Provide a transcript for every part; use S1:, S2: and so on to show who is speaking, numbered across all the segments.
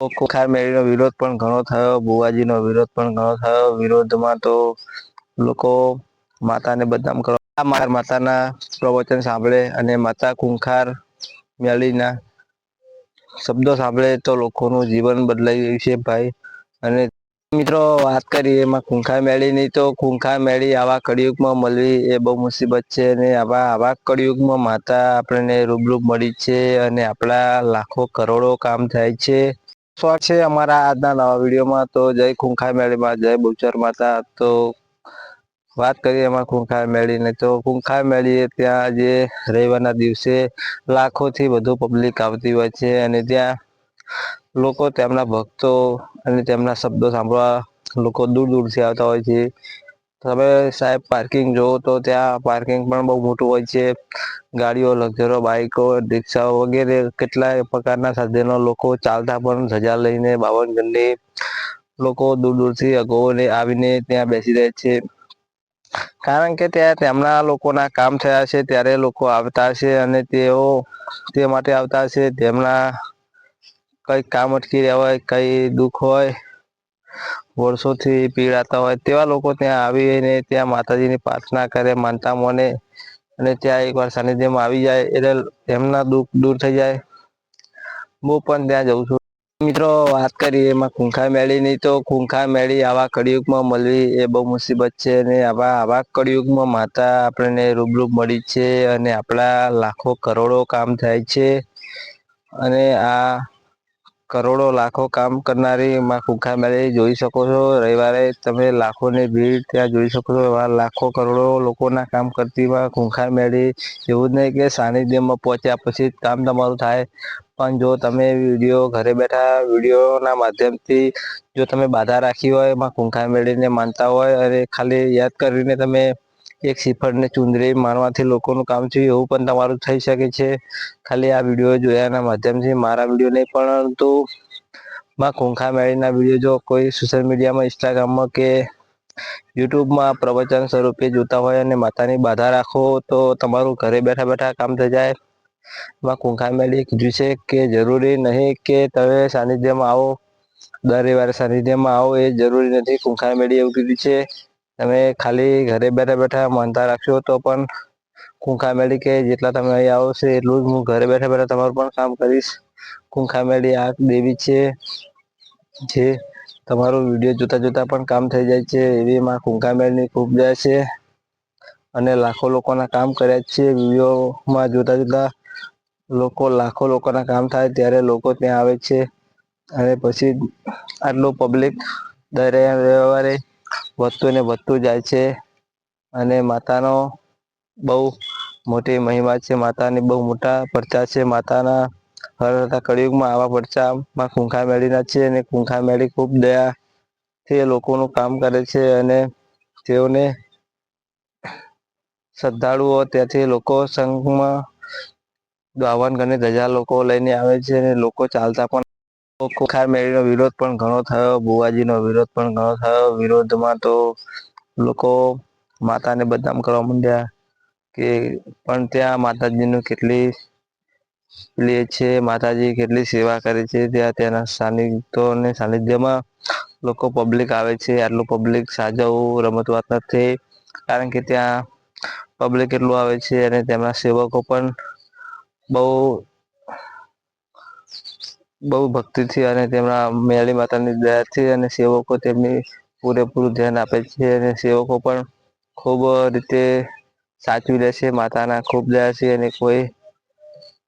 S1: ખુખાર મેળીનો વિરોધ પણ ઘણો થયો, બુવાજીનો વિરોધ પણ ઘણો થયો. વિરોધમાં તો લોકો માતાને બદનામ કરવા માર માતાના પ્રવચન સાંભળે અને માતા કુંખાર મેળીના શબ્દો સાંભળે તો લોકોનું જીવન બદલાઈ ગયું છે ભાઈ. અને મિત્રો, વાત કરીએ એમાં કુંખા મેળીની તો કુંખા મેળી આવા કળિયુગમાં મળવી એ બહુ મુસીબત છે અને આવા આવા કળિયુગમાં માતા આપણને રૂબરૂપ મળી છે અને આપણા લાખો કરોડો કામ થાય છે. સ્વાગત છે અમારા આજના નવા વિડીયોમાં. તો જય ખૂંખાઈ મેળીમાં, જય બુચર માતા. તો વાત કરીએ એમાં ખૂંખાર મેળીને. તો ખૂંખાર મેળીએ ત્યાં જે રવિવારના દિવસે લાખોથી વધુ પબ્લિક આવતી હોય છે અને ત્યાં લોકો તેમના ભક્તો અને તેમના શબ્દો સાંભળવા લોકો દૂર દૂરથી આવતા હોય છે. તમે સાહેબ પાર્કિંગ જોવો તો ત્યાં પાર્કિંગ પણ બહુ મોટું હોય છે. ગાડીઓ લક્ઝરો બાઈકો રિક્ષાઓ વગેરે કેટલાય પ્રકારના સાધનો લોકો ચાલતા પણ ધજા લઈને બાવન ગણની લોકો દૂર દૂરથી અગાઉને આવીને ત્યાં બેસી રહે છે. કારણ કે ત્યાં તેમના લોકોના કામ થયા છે, ત્યારે લોકો આવતા છે અને તેઓ તે માટે આવતા છે તેમના કઈ કામ અટકી રહ્યા હોય, કઈ દુઃખ હોય વર્ષોથી પીડાતા હોય તેવા લોકો ત્યાં આવીને ત્યાં માતાજીની પ્રાર્થના કરે, માનતા મોને અને ત્યાં એકવાર સાનિધ્યમાં આવી જાય એટલે એમના દુઃખ દૂર થઈ જાય. હું પણ ત્યાં જઉં છું. મિત્રો, વાત કરીએ એમાં ખૂંખા મેળીની તો ખૂંખા મેળી આવા કડિયુગમાં મળવી એ બહુ મુસીબત છે અને આવા આવા કળિયુગમાં માતા આપણને રૂબરૂબ મળી છે અને આપણા લાખો કરોડો કામ થાય છે. અને આ કરોડો લાખો કામ કરનારી માં ખૂંખાર મેળી જોઈ શકો છો. રવિવારે તમે લાખોની ભીડ ત્યાં જોઈ શકો છો. એવા લાખો કરોડો લોકોના કામ કરતી કુંખા મેળી એવું જ નહીં કે સાનિધ્યમાં પહોંચ્યા પછી કામ તમારું થાય. પણ જો તમે વીડિયો ઘરે બેઠા વિડીયોના માધ્યમથી જો તમે બાધા રાખી હોય, એમાં કુંખા મેળીને માનતા હોય અને ખાલી યાદ કરીને તમે એક શ્રીફળ ને ચુંદરી મારવાથી લોકોનું કામ થયું એવું પણ તમારું થઈ શકે છે. ખાલી આ વીડિયો જોયાના માધ્યમથી મારા વીડિયો નહીં, પરંતુ માં ખૂંખાર મેળીના વીડિયો જો કોઈ સોશિયલ મીડિયામાં ઇન્સ્ટાગ્રામમાં કે યુટ્યુબમાં પ્રવચન સ્વરૂપે જોતા હોય અને માતાની બાધા રાખો તો તમારું ઘરે બેઠા બેઠા કામ થઈ જાય. માં ખૂંખાર મેળી કીધું છે કે જરૂરી નહીં કે તમે સાનિધ્યમાં આવો. દર રવિવારે સાનિધ્યમાં આવો એ જરૂરી નથી. ખૂંખાર મેળી એવું કીધું છે. તમે ખાલી ઘરે બેઠા બેઠા માનતા રાખશો તો પણ કુંખા મેળી કે જેટલા તમે અહીં આવશે એટલું જ હું ઘરે બેઠા બેઠા તમારું પણ કામ કરીશ. મેળી આ દેવી છે, જે તમારું વીડિયો જોતા જોતા પણ કામ થઈ જાય છે, એવી ખૂંખાર મેળની ખૂબ જાય છે અને લાખો લોકોના કામ કર્યા છે. વિડીયોમાં જોતા જોતા લોકો લાખો લોકોના કામ થાય ત્યારે લોકો ત્યાં આવે છે અને પછી આટલું પબ્લિક દર રવિવારે વધતું ને વધતું જાય છે અને માતાનો બહુ મોટી મહિમા છે. માતાની બહુ મોટા પડચા છે. માતાના હર કળિયુગમાં આવા પડચામાં કુંખા મેળી ના છે અને કુંખા મેળી ખૂબ દયા તે લોકોનું કામ કરે છે અને તેઓને શ્રદ્ધાળુઓ ત્યાંથી લોકો સંઘમાં બાવન ગણી ધજા લોકો લઈને આવે છે અને લોકો ચાલતા પણ ખૂંખાર મેળીનો વિરોધ પણ ઘણો થયો, બુવાજીનો વિરોધ પણ ઘણો થયો. વિરોધમાં તો લોકો માતાને બદનામ કરવા માંડ્યા કે પણ ત્યાં માતાજીનું કેટલી લે છે, માતાજી કેટલી સેવા કરે છે, ત્યાં ત્યાંના સાનિધ્યોને સાનિધ્યમાં લોકો પબ્લિક આવે છે, આટલું પબ્લિક સાજવું રમત વાત નથી કારણ કે ત્યાં પબ્લિક એટલું આવે છે અને તેમના સેવકો પણ બહુ બહુ ભક્તિથી અને તેમના મેળી માતાની દયાથી અને સેવકો તેમની પૂરેપૂરું ધ્યાન આપે છે અને સેવકો પણ ખૂબ રીતે સાચવી લે છે, માતાના ખૂબ દયા છે અને કોઈ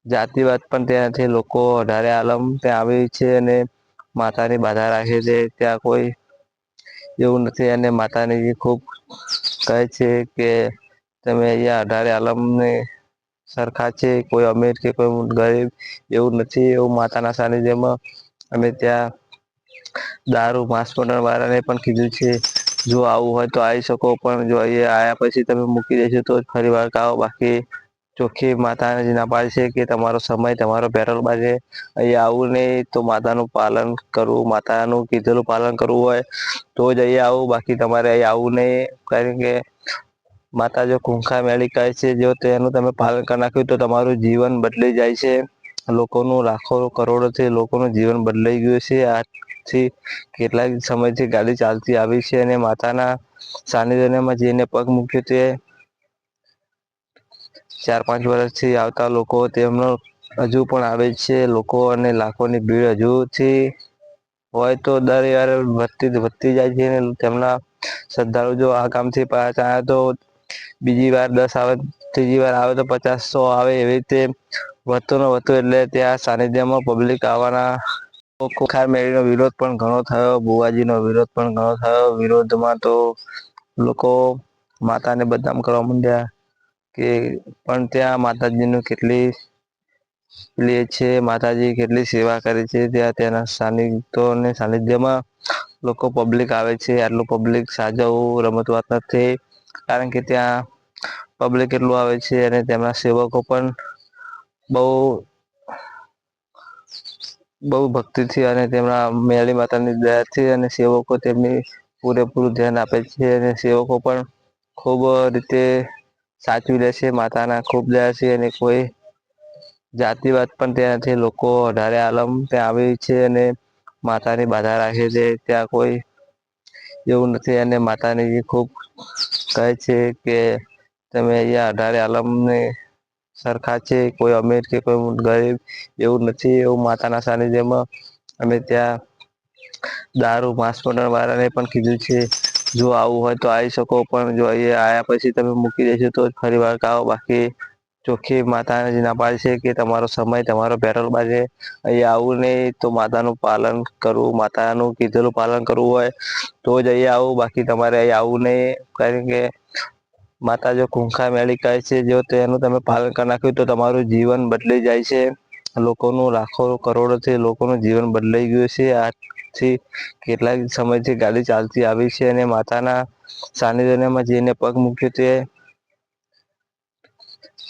S1: જાતિવાદ પણ ત્યાંથી લોકો વધારે આલમ ત્યાં આવે છે અને માતાની બાધા રાખે છે. ત્યાં કોઈ એવું નથી અને માતાની ખૂબ કહે છે કે તમે અહીંયા અઢારે આલમને સરખા છે, કોઈ અમીર કે કોઈ ગરીબ એવું નથી, એવું માતાના સાનિધ્યમાં અમે ત્યાં દારૂ, માંસ વાળાને પણ કીધું છે, જો આવું હોય તો આવી શકો, પણ જો અહીંયા આવ્યા પછી તમે મૂકી દેશો તો જ ફરી વાર આવો બાકી ચોખ્ખી માતાજી ના પાડી છે કે તમારો સમય, તમારો પેટ્રોલ બાજે અહીં આવું નહીં, તો માતાનું પાલન કરવું, માતાનું કીધેલું પાલન કરવું હોય તો જ અહીંયા આવું, બાકી તમારે અહીં આવું નહીં, કારણ કે માતા જો ખૂંખાર મેળી કહે છે, જો તેનું તમે પાલન કરી નાખ્યું તો તમારું જીવન બદલી જાય છે. લોકોનું લાખો કરોડોથી લોકોનું જીવન બદલાઈ ગયું છે. આજથી કેટલાક સમયથી ગાડી ચાલતી આવી છે અને માતાના સાનિધ્યમાં જેને પગ મૂક્યો તે ચાર પાંચ વર્ષથી આવતા લોકો તેમનો હજુ પણ આવે છે. લોકો અને લાખોની ભીડ હજુથી હોય તો દર વધતી વધતી જાય છે તેમના શ્રદ્ધાળુ જો આ કામથી પાછા આવ્યા તો બીજી વાર દસ આવે, ત્રીજી વાર આવે તો પચાસ સો આવે એવી રીતે વધતું ને વધુ એટલે ત્યાં સાનિધ્યમાં પબ્લિક આવવાના ખુખાર મેળીનો વિરોધ પણ ઘણો થયો, બુવાજીનો વિરોધ પણ ઘણો થયો. વિરોધમાં તો લોકો માતાને બદનામ કરવા માંડ્યા કે પણ ત્યાં માતાજીનું કેટલી લે છે, માતાજી કેટલી સેવા કરે છે, ત્યાં ત્યાંના સાનિધ્યોને સાનિધ્યમાં લોકો પબ્લિક આવે છે, આટલું પબ્લિક સાજવું રમત વાત નથી કારણ કે ત્યાં પબ્લિક એટલું આવે છે અને તેમના સેવકો પણ બહુ બહુ ભક્તિથી અને તેમના મેળી માતાની દયાથી અને સેવકો તેમની પૂરેપૂરું ધ્યાન આપે છે અને સેવકો પણ ખૂબ રીતે સાચવી લેશે માતાના ખૂબ દયા છે અને કોઈ જાતિવાદ પણ ત્યાંથી લોકો અઢારે આલમ ત્યાં આવે છે અને માતાની બાધા રાખે છે. ત્યાં કોઈ એવું નથી અને માતાની ખૂબ કહે છે કે તમે અહીંયા અઢારે આલમને સરખા છે, કોઈ અમીર કે કોઈ ગરીબ એવું નથી, એવું માતાના સાનિધ્યમાં અમે ત્યાં દારૂ માંસ વાળાને પણ કીધું છે. જો આવું હોય તો આવી શકો, પણ જો અહીંયા આવ્યા પછી તમે મૂકી દેશો તો જ ફરી વાર આવો બાકી ચોખ્ખી માતાજીના પાડે છે કે તમારો સમય, તમારો પેટ્રોલ બાજે અહીં આવું નહીં, તો માતાનું પાલન કરવું, માતાનું કીધેલું પાલન કરવું હોય, તો જ અહીંયા આવું, બાકી તમારે અહીંયા આવું નહીં. કારણ કે માતા જો કુંખા મેળી કહે છે, જો તેનું તમે પાલન કરી નાખ્યું, તો તમારું જીવન બદલી જાય છે. લોકોનું લાખો કરોડોથી લોકોનું જીવન બદલાઈ ગયું છે. આથી કેટલાક સમયથી ગાડી ચાલતી આવી છે અને માતાના સાનિધ્યમાં જઈને પગ મૂક્યો તે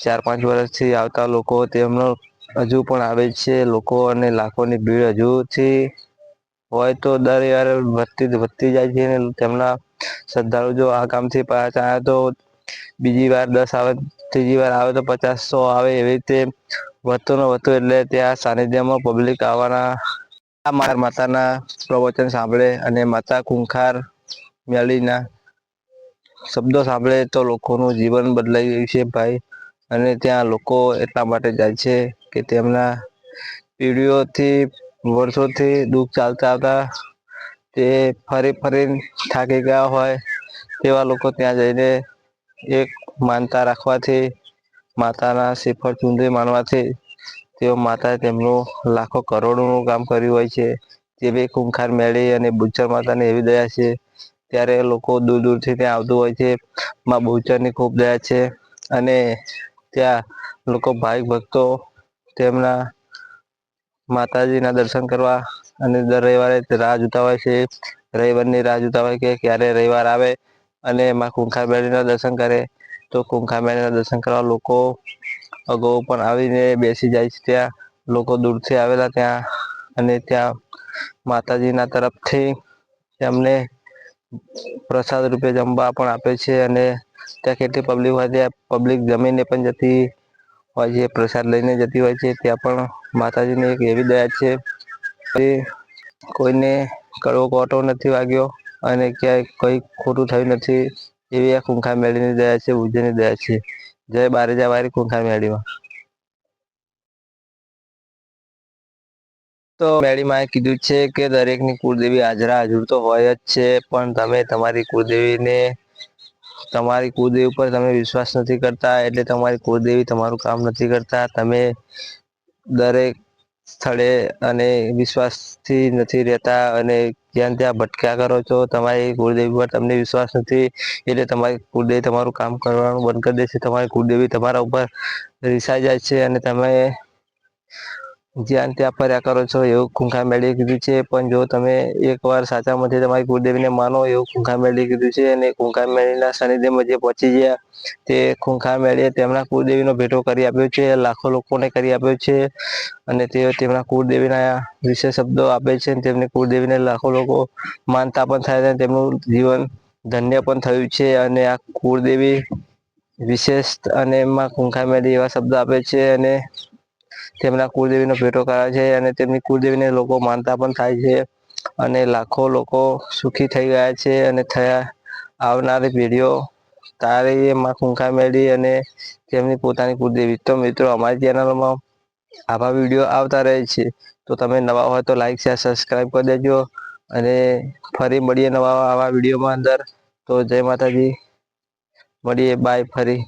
S1: ચાર પાંચ વર્ષથી આવતા લોકો તેમનો હજુ પણ આવે છે. લોકો અને લાખોની ભીડ હજુથી હોય તો દર યાર વધતી વધતી જાય છે તેમના શ્રદ્ધાળુ જો આ કામથી પાછા આવે તો બીજી વાર દસ આવે, ત્રીજી વાર આવે તો પચાસ સો આવે એવી રીતે વધતુ ને વધુ એટલે ત્યાં સાનિધ્યમાં પબ્લિક આવવાના આ માર માતાના પ્રવચન સાંભળે અને માતા કુંખાર મેળીના શબ્દો સાંભળે તો લોકોનું જીવન બદલાઈ ગયું છે. ભાઈ અને ત્યાં લોકો એટલા માટે જાય છે કે તેમના પેઢીઓથી વર્ષોથી દુઃખ ચાલતા આવતા તે ફરી ફરી થાકી ગયા હોય તેવા લોકો ત્યાં જઈને એક માનતા રાખવાથી, માતાના શિફળ ચુંદડી માનવાથી તેઓ માતાએ તેમનું લાખો કરોડોનું કામ કર્યું હોય છે. તે ભી ખૂંખાર મેળી અને બુચર માતાની એવી દયા છે, ત્યારે લોકો દૂર દૂરથી ત્યાં આવતું હોય છે. માં બહુચર ખૂબ દયા છે અને ત્યાં લોકો ભાવિક ભક્તો તેમના માતાજીના દર્શન કરવા અને દર રવિવારે રાહ જોતા હોય છે. રવિવારની રાહ જોતા હોય કે ક્યારે રવિવાર આવે અને એમાં કુંખા બેલી દર્શન કરે. તો કુંખા મેળી દર્શન કરવા લોકો અગાઉ પણ આવીને બેસી જાય છે ત્યાં. લોકો દૂરથી આવેલા ત્યાં અને ત્યાં માતાજીના તરફથી તેમને પ્રસાદ રૂપે જમવા પણ આપે છે અને ત્યાં કેટલી પબ્લિક હોય ત્યાં પબ્લિક જમીને પણ જતી હોય છે, પ્રસાદ લઈને જતી હોય છે. ત્યાં પણ માતાજીની એક એવી દયા છે કે કોઈને કડવો કોટો નથી વાગ્યો અને ક્યાંય કંઈ ખોટું થયું નથી એવી આ ખૂંખા મેળીની દયા છે ઉજ્જૈનની દયા છે. જય બારેજા વારી કુંખા મેળીમાં તો મેળીમાં એ કીધું છે કે દરેકની કુળદેવી હાજરા, હાજર તો હોય જ છે, પણ તમે તમારી કુળદેવીને તમારી કુળદેવી ઉપર તમે વિશ્વાસ નથી કરતા, એટલે તમારી કુળદેવી તમારું કામ નથી કરતા. તમે દરેક સ્થળે અને વિશ્વાસથી નથી રહેતા અને જ્યાં ત્યાં ભટક્યા કરો છો, તમારી કુળદેવી પર તમને વિશ્વાસ નથી, એટલે તમારી કુળદેવી તમારું કામ કરવાનું બંધ કરી દેશે તમારી કુળદેવી તમારા ઉપર રિસાઈ જાય છે અને તમે જ્યાં ત્યાં ફર્યા કરો છો એવું ખૂંખા મેળવી કીધું છે. પણ જો તમે એકવાર સાચામાંથી તમારી કુળદેવીને માનો એવું ખૂંખા મેળવી કીધું છે અને ખૂંખા મેળીના સાનિધ્યમાં જે પહોંચી ગયા તે ખૂંખા મેળીએ તેમના કુળદેવીનો ભેટો કરી આપ્યો છે, લાખો લોકોને કરી આપ્યો છે અને તે તેમના કુળદેવીના વિશેષ શબ્દો આપે છે અને તેમની કુળદેવીને લાખો લોકો માનતા પણ થાય છે તેમનું જીવન ધન્ય પણ થયું છે અને આ કુળદેવી વિશેષ અને એમાં ખૂંખા મેળી એવા શબ્દ આપે છે અને તેમના કુળદેવીનો ભેટો કરાવે છે અને તેમની કુળદેવીને લોકો માનતા પણ થાય છે અને લાખો લોકો સુખી થઈ ગયા છે અને થયા આવનારી પેઢીઓ તારી એમાં ખૂંખા મેળી અને તેમની પોતાની કુળદેવી. તો મિત્રો, અમારી ચેનલમાં આવા વીડિયો આવતા રહે છે. તો તમે નવા હોય તો લાઈક શેર સબસ્ક્રાઈબ કરી દેજો અને ફરી મળીએ નવા આવા વિડીયોમાં અંદર. તો જય માતાજી. મળીએ. બાય ફરી.